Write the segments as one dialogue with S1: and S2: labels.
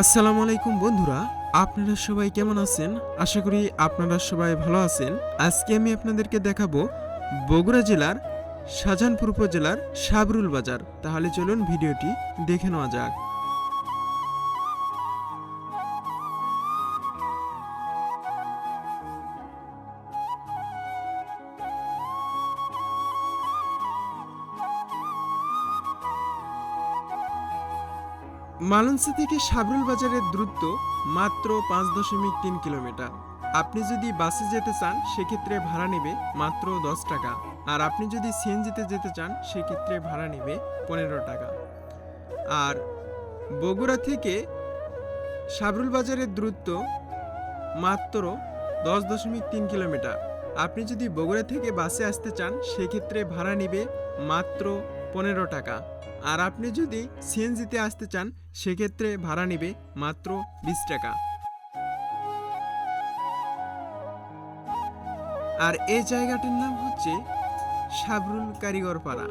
S1: আসসালামু আলাইকুম বন্ধুরা, আপনারা সবাই কেমন আছেন? আশা করি আপনারা সবাই ভালো আছেন। আজকে আমি আপনাদেরকে দেখাবো বগুড়া জেলার শাহজাহানপুর উপজেলার সাবরুল বাজার। তাহলে চলুন ভিডিওটি দেখে নেওয়া যাক। মালঞ্চি থেকে সাবরুল বাজারের দূরত্ব মাত্র পাঁচ দশমিক তিন কিলোমিটার। আপনি যদি বাসে যেতে চান, সেক্ষেত্রে ভাড়া নেবে মাত্র দশ টাকা। আর আপনি যদি সিএনজিতে যেতে চান, সেক্ষেত্রে ভাড়া নেবে পনেরো টাকা। আর বগুড়া থেকে সাবরুল বাজারের দূরত্ব মাত্র দশ দশমিক তিন কিলোমিটার। আপনি যদি বগুড়া থেকে বাসে আসতে চান, সেক্ষেত্রে ভাড়া নেবে মাত্র পনেরো টাকা। আর আপনি যদি সিএনজিতে আসতে চান, সেক্ষেত্রে ভাড়া নেবে মাত্র বিশ টাকা। আর এই জায়গাটির নাম হচ্ছে সাবরুল কারিগর পাড়া।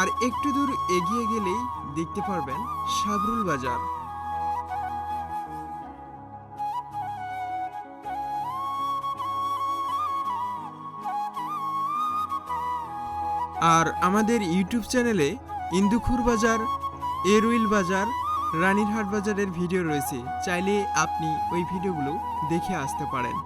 S1: আর একটু দূর এগিয়ে গেলেই দেখতে পারবেন সাবরুল বাজার। আর আমাদের ইউটিউব চ্যানেলে ইন্দুখুর বাজার, এরুইল বাজার, রানীরহাট বাজারের ভিডিও রয়েছে। চাইলে আপনি ওই ভিডিওগুলো দেখে আসতে পারেন।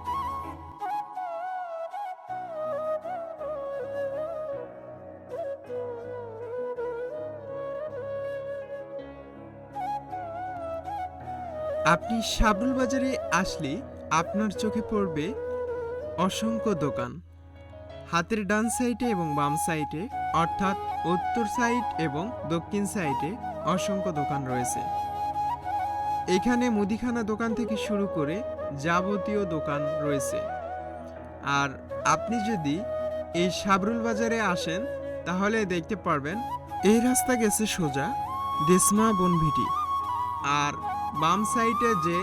S1: আপনি সাবরুল বাজারে আসলে আপনার চোখে পড়বে অসংখ্য দোকান। হাতের ডান সাইডে এবং বাম সাইডে, অর্থাৎ উত্তর সাইড এবং দক্ষিণ সাইডে অসংখ্য দোকান রয়েছে। এখানে মুদিখানা দোকান থেকে শুরু করে যাবতীয় দোকান রয়েছে। আর আপনি যদি এই সাবরুল বাজারে আসেন, তাহলে দেখতে পারবেন এই রাস্তা গেছে সোজা দেসমা বনভিটি। আর বাম সাইডে যে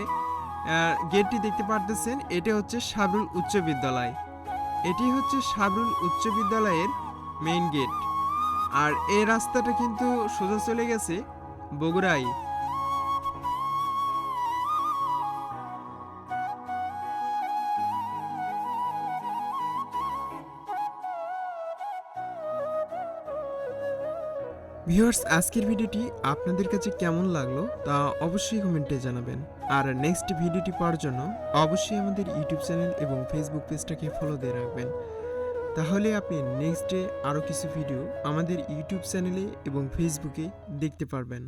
S1: গেটটি দেখতে পারতেছেন, এটা হচ্ছে সাবরুল উচ্চ বিদ্যালয়। এটি হচ্ছে সাবরুল উচ্চ বিদ্যালয়ের মেইন গেট আর এই রাস্তাটা কিন্তু সোজা চলে গেছে বগুড়াই ভিউয়ার্স, আজকের ভিডিওটি আপনাদের কাছে কেমন লাগল তা অবশ্যই কমেন্টে জানাবেন। আর নেক্সট ভিডিওটি পাওয়ার জন্য অবশ্যই আমাদের ইউটিউব চ্যানেল এবং ফেসবুক পেজটাকে ফলো দিয়ে রাখবেন। তাহলে আপনি নেক্সট ডে আরও কিছু ভিডিও আমাদের ইউটিউব চ্যানেলে এবং ফেসবুকে দেখতে পারবেন।